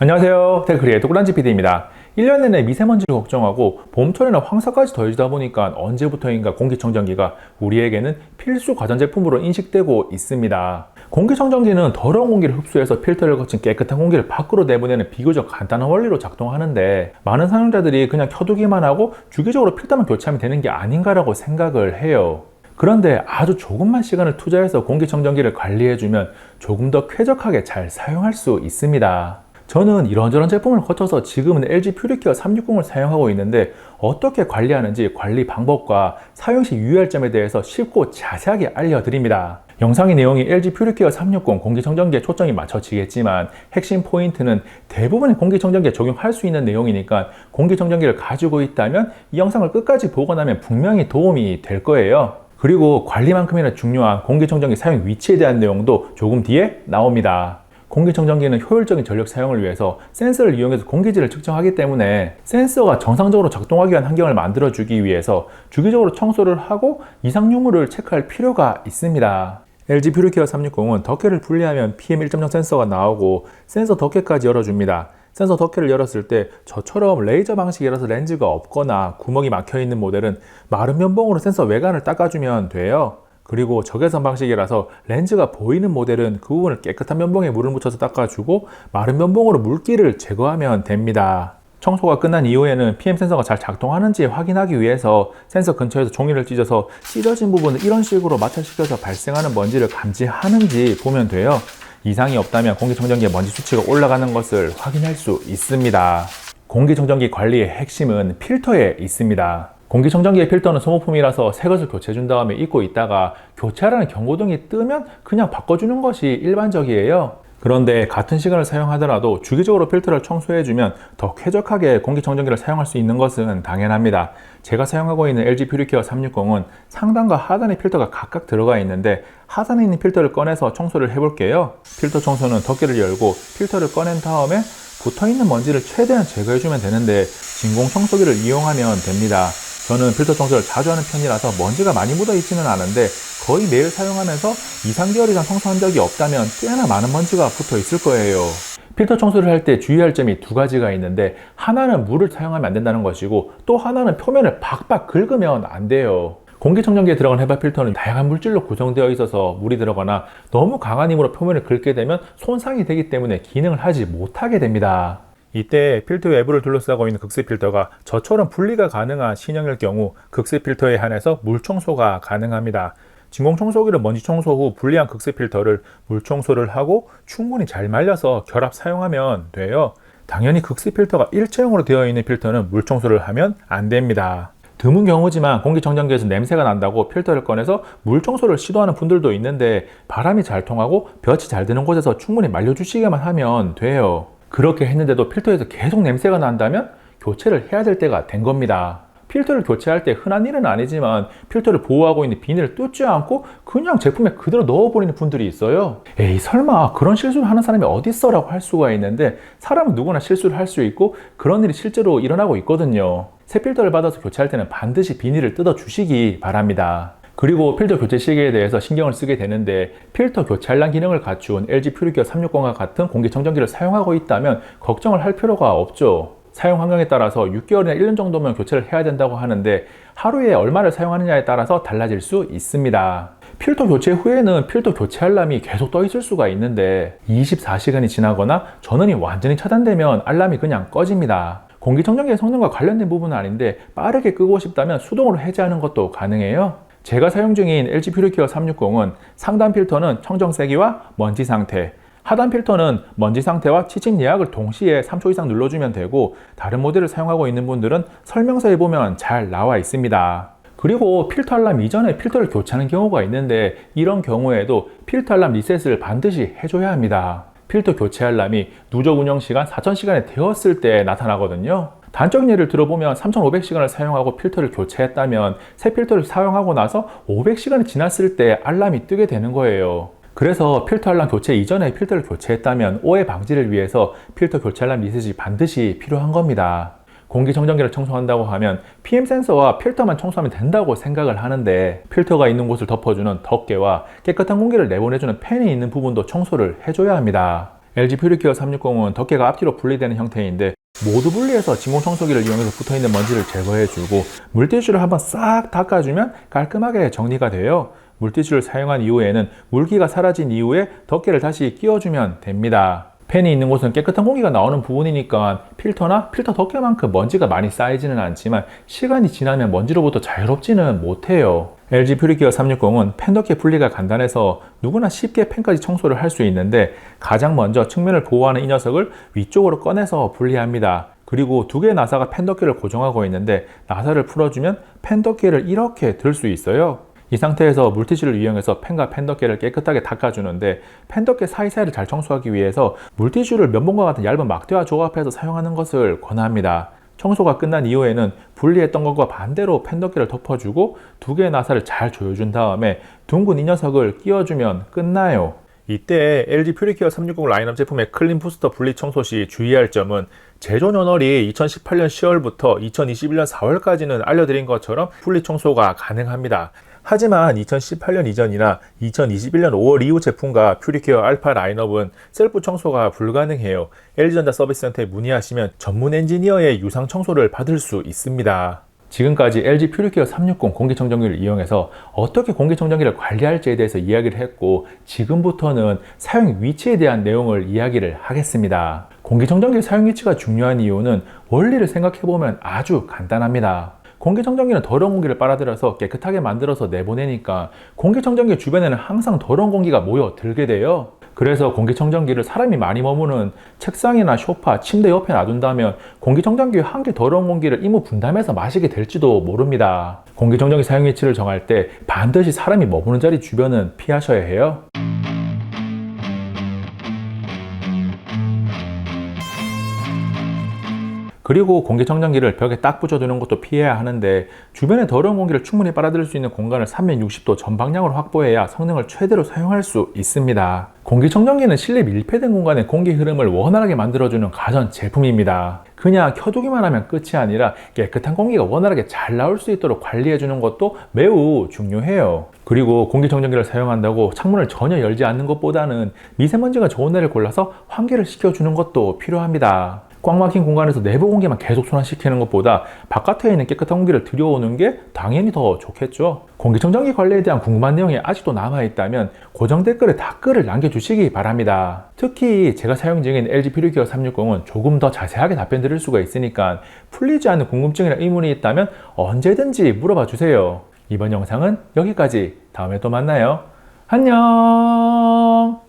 안녕하세요. 테크리의 도그란지 PD입니다. 1년 내내 미세먼지를 걱정하고 봄철에는 황사까지 더해지다 보니까 언제부터인가 공기청정기가 우리에게는 필수 가전제품으로 인식되고 있습니다. 공기청정기는 더러운 공기를 흡수해서 필터를 거친 깨끗한 공기를 밖으로 내보내는 비교적 간단한 원리로 작동하는데 많은 사용자들이 그냥 켜두기만 하고 주기적으로 필터만 교체하면 되는 게 아닌가라고 생각을 해요. 그런데 아주 조금만 시간을 투자해서 공기청정기를 관리해주면 조금 더 쾌적하게 잘 사용할 수 있습니다. 저는 이런저런 제품을 거쳐서 지금은 LG 퓨리케어 360을 사용하고 있는데 어떻게 관리하는지 관리 방법과 사용 시 유의할 점에 대해서 쉽고 자세하게 알려드립니다. 영상의 내용이 LG 퓨리케어 360 공기청정기에 초점이 맞춰지겠지만 핵심 포인트는 대부분의 공기청정기에 적용할 수 있는 내용이니까 공기청정기를 가지고 있다면 이 영상을 끝까지 보고 나면 분명히 도움이 될 거예요. 그리고 관리만큼이나 중요한 공기청정기 사용 위치에 대한 내용도 조금 뒤에 나옵니다. 공기청정기는 효율적인 전력 사용을 위해서 센서를 이용해서 공기질을 측정하기 때문에 센서가 정상적으로 작동하기 위한 환경을 만들어주기 위해서 주기적으로 청소를 하고 이상유물을 체크할 필요가 있습니다. LG 퓨리케어 360은 덮개를 분리하면 PM1.0 센서가 나오고 센서 덮개까지 열어줍니다. 센서 덮개를 열었을 때 저처럼 레이저 방식이라서 렌즈가 없거나 구멍이 막혀 있는 모델은 마른 면봉으로 센서 외관을 닦아주면 돼요. 그리고 적외선 방식이라서 렌즈가 보이는 모델은 그 부분을 깨끗한 면봉에 물을 묻혀서 닦아주고 마른 면봉으로 물기를 제거하면 됩니다. 청소가 끝난 이후에는 PM 센서가 잘 작동하는지 확인하기 위해서 센서 근처에서 종이를 찢어서 찢어진 부분을 이런 식으로 마찰시켜서 발생하는 먼지를 감지하는지 보면 돼요. 이상이 없다면 공기청정기의 먼지 수치가 올라가는 것을 확인할 수 있습니다. 공기청정기 관리의 핵심은 필터에 있습니다. 공기청정기의 필터는 소모품이라서 새 것을 교체해준 다음에 입고 있다가 교체하라는 경고등이 뜨면 그냥 바꿔주는 것이 일반적이에요. 그런데 같은 시간을 사용하더라도 주기적으로 필터를 청소해주면 더 쾌적하게 공기청정기를 사용할 수 있는 것은 당연합니다. 제가 사용하고 있는 LG 퓨리케어 360은 상단과 하단의 필터가 각각 들어가 있는데 하단에 있는 필터를 꺼내서 청소를 해볼게요. 필터 청소는 덮개를 열고 필터를 꺼낸 다음에 붙어있는 먼지를 최대한 제거해주면 되는데 진공 청소기를 이용하면 됩니다. 저는 필터 청소를 자주 하는 편이라서 먼지가 많이 묻어 있지는 않은데 거의 매일 사용하면서 2, 3개월 이상 청소한 적이 없다면 꽤나 많은 먼지가 붙어 있을 거예요. 필터 청소를 할 때 주의할 점이 두 가지가 있는데 하나는 물을 사용하면 안 된다는 것이고 또 하나는 표면을 박박 긁으면 안 돼요. 공기청정기에 들어간 헤파 필터는 다양한 물질로 구성되어 있어서 물이 들어가나 너무 강한 힘으로 표면을 긁게 되면 손상이 되기 때문에 기능을 하지 못하게 됩니다. 이때 필터 외부를 둘러싸고 있는 극세 필터가 저처럼 분리가 가능한 신형일 경우 극세 필터에 한해서 물 청소가 가능합니다. 진공 청소기를 먼지 청소 후 분리한 극세 필터를 물 청소를 하고 충분히 잘 말려서 결합 사용하면 돼요. 당연히 극세 필터가 일체형으로 되어 있는 필터는 물 청소를 하면 안 됩니다. 드문 경우지만 공기청정기에서 냄새가 난다고 필터를 꺼내서 물 청소를 시도하는 분들도 있는데 바람이 잘 통하고 볕이 잘 드는 곳에서 충분히 말려주시기만 하면 돼요. 그렇게 했는데도 필터에서 계속 냄새가 난다면 교체를 해야 될 때가 된 겁니다. 필터를 교체할 때 흔한 일은 아니지만 필터를 보호하고 있는 비닐을 뜯지 않고 그냥 제품에 그대로 넣어버리는 분들이 있어요. 에이 설마 그런 실수를 하는 사람이 어디 있어라고 할 수가 있는데 사람은 누구나 실수를 할 수 있고 그런 일이 실제로 일어나고 있거든요. 새 필터를 받아서 교체할 때는 반드시 비닐을 뜯어 주시기 바랍니다. 그리고 필터 교체 시기에 대해서 신경을 쓰게 되는데 필터 교체 할란 기능을 갖춘 LG 퓨리케어 360과 같은 공기청정기를 사용하고 있다면 걱정을 할 필요가 없죠. 사용 환경에 따라서 6개월이나 1년 정도면 교체를 해야 된다고 하는데 하루에 얼마를 사용하느냐에 따라서 달라질 수 있습니다. 필터 교체 후에는 필터 교체 알람이 계속 떠 있을 수가 있는데 24시간이 지나거나 전원이 완전히 차단되면 알람이 그냥 꺼집니다. 공기청정기의 성능과 관련된 부분은 아닌데 빠르게 끄고 싶다면 수동으로 해제하는 것도 가능해요. 제가 사용 중인 LG 퓨리케어 360은 상단 필터는 청정 세기와 먼지 상태, 하단 필터는 먼지 상태와 취침 예약을 동시에 3초 이상 눌러주면 되고 다른 모델을 사용하고 있는 분들은 설명서에 보면 잘 나와 있습니다. 그리고 필터 알람 이전에 필터를 교체하는 경우가 있는데 이런 경우에도 필터 알람 리셋을 반드시 해줘야 합니다. 필터 교체 알람이 누적 운영 시간 4000시간이 되었을 때 나타나거든요. 단적인 예를 들어보면 3500시간을 사용하고 필터를 교체했다면 새 필터를 사용하고 나서 500시간이 지났을 때 알람이 뜨게 되는 거예요. 그래서 필터 알람 교체 이전에 필터를 교체했다면 오해 방지를 위해서 필터 교체 알람 리셋이 반드시 필요한 겁니다. 공기청정기를 청소한다고 하면 PM 센서와 필터만 청소하면 된다고 생각을 하는데 필터가 있는 곳을 덮어주는 덮개와 깨끗한 공기를 내보내주는 팬이 있는 부분도 청소를 해줘야 합니다. LG 퓨리케어 360은 덮개가 앞뒤로 분리되는 형태인데 모두 분리해서 진공청소기를 이용해서 붙어있는 먼지를 제거해주고 물티슈를 한번 싹 닦아주면 깔끔하게 정리가 돼요. 물티슈를 사용한 이후에는 물기가 사라진 이후에 덮개를 다시 끼워주면 됩니다. 팬이 있는 곳은 깨끗한 공기가 나오는 부분이니까 필터나 필터 덮개만큼 먼지가 많이 쌓이지는 않지만 시간이 지나면 먼지로부터 자유롭지는 못해요. LG 퓨리케어 360은 팬 덮개 분리가 간단해서 누구나 쉽게 팬까지 청소를 할 수 있는데 가장 먼저 측면을 보호하는 이 녀석을 위쪽으로 꺼내서 분리합니다. 그리고 두 개의 나사가 팬 덮개를 고정하고 있는데 나사를 풀어주면 팬 덮개를 이렇게 들 수 있어요. 이 상태에서 물티슈를 이용해서 팬과 팬 덮개를 깨끗하게 닦아주는데 팬 덮개 사이사이를 잘 청소하기 위해서 물티슈를 면봉과 같은 얇은 막대와 조합해서 사용하는 것을 권합니다. 청소가 끝난 이후에는 분리했던 것과 반대로 팬 덮개를 덮어주고 두 개의 나사를 잘 조여준 다음에 둥근 이 녀석을 끼워주면 끝나요. 이때 LG 퓨리케어 360 라인업 제품의 클린 부스터 분리 청소 시 주의할 점은 제조 연월이 2018년 10월부터 2021년 4월까지는 알려드린 것처럼 분리 청소가 가능합니다. 하지만 2018년 이전이나 2021년 5월 이후 제품과 퓨리케어 알파 라인업은 셀프 청소가 불가능해요. LG전자 서비스센터에 문의하시면 전문 엔지니어의 유상 청소를 받을 수 있습니다. 지금까지 LG 퓨리케어 360 공기청정기를 이용해서 어떻게 공기청정기를 관리할지에 대해서 이야기를 했고 지금부터는 사용 위치에 대한 내용을 이야기를 하겠습니다. 공기청정기 사용 위치가 중요한 이유는 원리를 생각해보면 아주 간단합니다. 공기청정기는 더러운 공기를 빨아들여서 깨끗하게 만들어서 내보내니까 공기청정기 주변에는 항상 더러운 공기가 모여 들게 돼요. 그래서 공기청정기를 사람이 많이 머무는 책상이나 소파, 침대 옆에 놔둔다면 공기청정기 한 개 더러운 공기를 이무 분담해서 마시게 될지도 모릅니다. 공기청정기 사용 위치를 정할 때 반드시 사람이 머무는 자리 주변은 피하셔야 해요. 그리고 공기청정기를 벽에 딱 붙여두는 것도 피해야 하는데 주변의 더러운 공기를 충분히 빨아들일 수 있는 공간을 360도 전방향으로 확보해야 성능을 최대로 사용할 수 있습니다. 공기청정기는 실내 밀폐된 공간의 공기 흐름을 원활하게 만들어주는 가전 제품입니다. 그냥 켜두기만 하면 끝이 아니라 깨끗한 공기가 원활하게 잘 나올 수 있도록 관리해주는 것도 매우 중요해요. 그리고 공기청정기를 사용한다고 창문을 전혀 열지 않는 것보다는 미세먼지가 좋은 날을 골라서 환기를 시켜주는 것도 필요합니다. 꽉 막힌 공간에서 내부 공기만 계속 순환시키는 것보다 바깥에 있는 깨끗한 공기를 들여오는 게 당연히 더 좋겠죠. 공기청정기 관리에 대한 궁금한 내용이 아직도 남아있다면 고정 댓글에 댓글을 남겨주시기 바랍니다. 특히 제가 사용 중인 LG 퓨리케어 360은 조금 더 자세하게 답변 드릴 수가 있으니까 풀리지 않는 궁금증이나 의문이 있다면 언제든지 물어봐 주세요. 이번 영상은 여기까지. 다음에 또 만나요. 안녕!